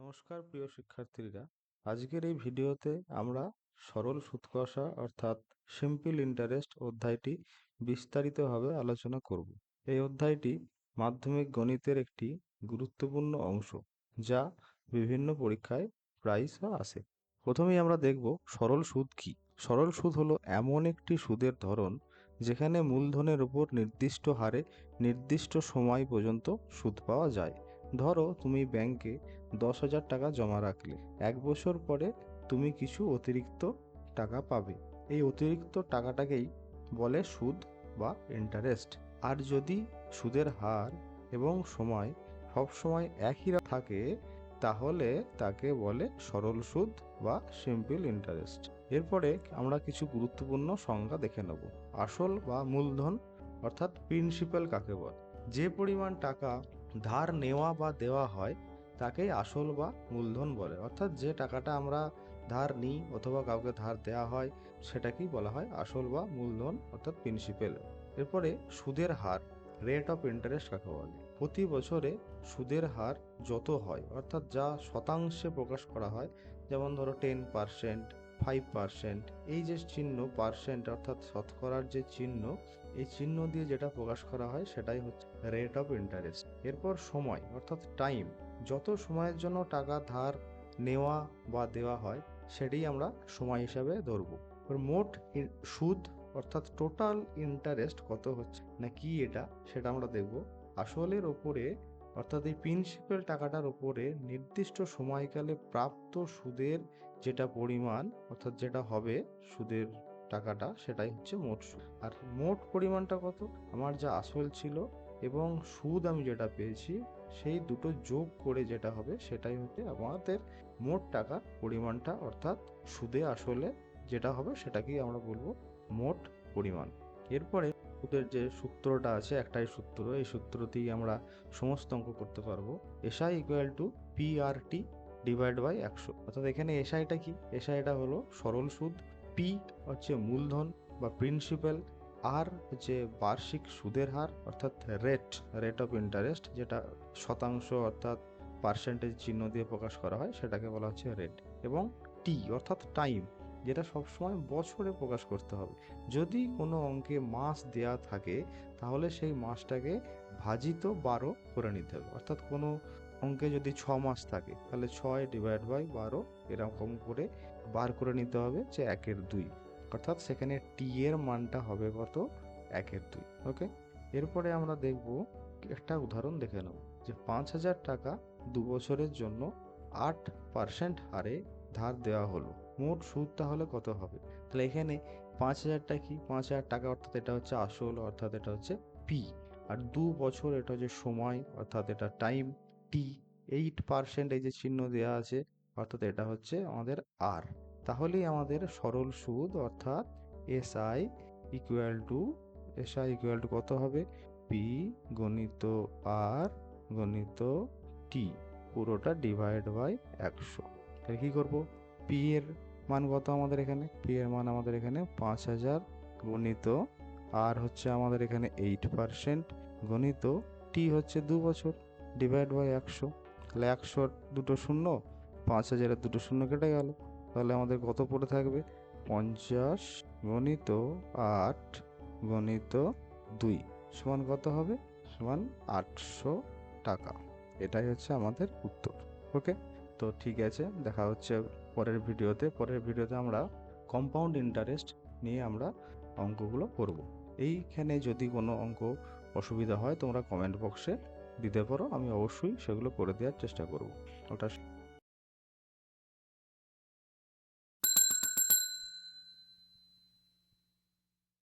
নমস্কার প্রিয় শিক্ষার্থীরা। আজকের এই ভিডিওতে আমরা সরল সুদ কষা অর্থাৎ সিম্পল ইন্টারেস্ট অধ্যায়টি বিস্তারিতভাবে আলোচনা করব। এই অধ্যায়টি মাধ্যমিক গণিতের একটি গুরুত্বপূর্ণ অংশ যা বিভিন্ন পরীক্ষায় প্রায়শই আসে। প্রথমেই আমরা দেখব সরল সুদ কি। সরল সুদ হলো এমন একটি সুদের ধরন যেখানে মূলধনের উপর নির্দিষ্ট হারে নির্দিষ্ট সময় পর্যন্ত সুদ পাওয়া যায়। ধরো তুমি ব্যাংকে দশ হাজার টাকা জমা রাখলে। এক বছর পরে তুমি কিছু অতিরিক্ত টাকা পাবে। এই অতিরিক্ত টাকাটাকেই বলে সুদ বা ইন্টারেস্ট আর যদি সুদের হার এবং সময় সবসময় একই থাকে, তাহলে তাকে বলে সরল সুদ বা সিম্পল ইন্টারেস্ট এরপরে আমরা কিছু গুরুত্বপূর্ণ সংজ্ঞা দেখে নেব। আসল বা মূলধন, অর্থাৎ প্রিন্সিপাল কাকে বলে? যে পরিমাণ টাকা ধার নেওয়া বা দেওয়া হয় তাকেই আসল বা মূলধন বলে। অর্থাৎ যে টাকাটা আমরা ধার নিই অথবা কাউকে ধার দেওয়া হয়, সেটাকেই বলা হয় আসল বা মূলধন, অর্থাৎ প্রিন্সিপাল এরপরে সুদের হার রেট অফ ইন্টারেস্ট কাকে বলে? প্রতি বছরে সুদের হার যত হয়, অর্থাৎ যা শতাংশে প্রকাশ করা হয়, যেমন ধরো টেন পার্সেন্ট ফাইভ পার্সেন্ট এই যে চিহ্ন পার্সেন্ট অর্থাৎ শতকরার যে চিহ্ন, এই চিহ্ন দিয়ে যেটা প্রকাশ করা হয়, সেটাই হচ্ছে রেট অফ ইন্টারেস্ট এরপর সময়, অর্থাৎ টাইম যত সময়ের জন্য টাকা ধার নেওয়া বা দেওয়া হয়, সেটাই আমরা সময় হিসাবে ধরবো। মোট সুদ অর্থাৎ টোটাল ইন্টারেস্ট কত হচ্ছে, না কি এটা, সেটা আমরা দেখব। আসলের ওপরে অর্থাৎ এই প্রিন্সিপাল টাকাটার উপরে নির্দিষ্ট সময়কালে প্রাপ্ত সুদের যেটা পরিমাণ, অর্থাৎ যেটা হবে সুদের টাকাটা, সেটাই হচ্ছে মোট সুদ। আর মোট পরিমাণটা কত? আমার যা আসল ছিল এবং সুদ আমি যেটা পেয়েছি, সেই দুটো যোগ করে যেটা হবে, সেটাই হচ্ছে আমাদের মোট টাকার পরিমাণটা, অর্থাৎ সুদে আসলে যেটা হবে, সেটাকেই আমরা বলব মোট পরিমাণ। এরপরে সুদের যে সূত্রটা আছে, একটাই সূত্র, এই সূত্রতেই আমরা সমস্ত অঙ্ক করতে পারব। SI equal to P R T divide by একশো। অর্থাৎ এখানে এসআইটা কি? এসআইটা হলো সরল সুদ পি হচ্ছে মূলধন বা প্রিন্সিপাল আর যে বার্ষিক সুদের হার, অর্থাৎ রেট রেট অফ ইন্টারেস্ট যেটা শতাংশ অর্থাৎ পার্সেন্টেজ চিহ্ন দিয়ে প্রকাশ করা হয়, সেটাকে বলা হচ্ছে রেট এবং টি অর্থাৎ টাইম যেটা সবসময় বছরে প্রকাশ করতে হবে। যদি কোনো অঙ্কে মাস দেয়া থাকে, তাহলে সেই মাসটাকে ভাজিত বারো করে নিতে হবে। অর্থাৎ কোনো অঙ্কে যদি ছ মাস থাকে, তাহলে ছয় ডিভাইড বাই বারো এরকম করে বার করে নিতে হবে, যে একের দুই। অর্থাৎ সেখানে টি এর মানটা হবে কত? একের দুই ওকে এরপরে আমরা দেখব একটা উদাহরণ দেখে নেব যে পাঁচ হাজার টাকা দু বছরের জন্য আট পার্সেন্ট হারে ধার দেওয়া হলো। মোট সুদ তাহলে কত হবে? তাহলে এখানে পাঁচ হাজারটা কি? পাঁচ হাজার টাকা অর্থাৎ এটা হচ্ছে আসল, অর্থাৎ এটা হচ্ছে পি আর দু বছর এটা হচ্ছে সময়, অর্থাৎ এটা টাইম টি এইট পার্সেন্ট এই যে চিহ্ন দেওয়া আছে, অর্থাৎ এটা হচ্ছে আমাদের আর তাহলেই আমাদের সরল সুদ অর্থাৎ S I equal to S I equal to কত হবে? পি গণিত আর গণিত টি পুরোটা ডিভাইড বাই একশো। তাহলে কী করব? পি এর মান কত আমাদের এখানে? পি এর মান আমাদের এখানে পাঁচ হাজার গণিত আর হচ্ছে আমাদের এখানে এইট পার্সেন্ট গণিত টি হচ্ছে দু বছর ডিভাইড বাই একশো। তাহলে একশো দুটো শূন্য, পাঁচ হাজারের দুটো শূন্য কেটে গেল। তাহলে আমাদের কত পড়ে থাকবে? পঞ্চাশ গণিত আট গণিত দুই সমান কত হবে? সমান আটশো টাকা। এটাই হচ্ছে আমাদের উত্তর, ওকে? তো ঠিক আছে, দেখা হচ্ছে পরের ভিডিওতে। পরের ভিডিওতে আমরা কম্পাউন্ড ইন্টারেস্ট নিয়ে আমরা অঙ্কগুলো করব। এইখানে যদি কোনো অঙ্ক অসুবিধা হয়, তোমরা কমেন্ট বক্সে দিতে পারো। আমি অবশ্যই সেগুলো করে দেওয়ার চেষ্টা করব। ওটা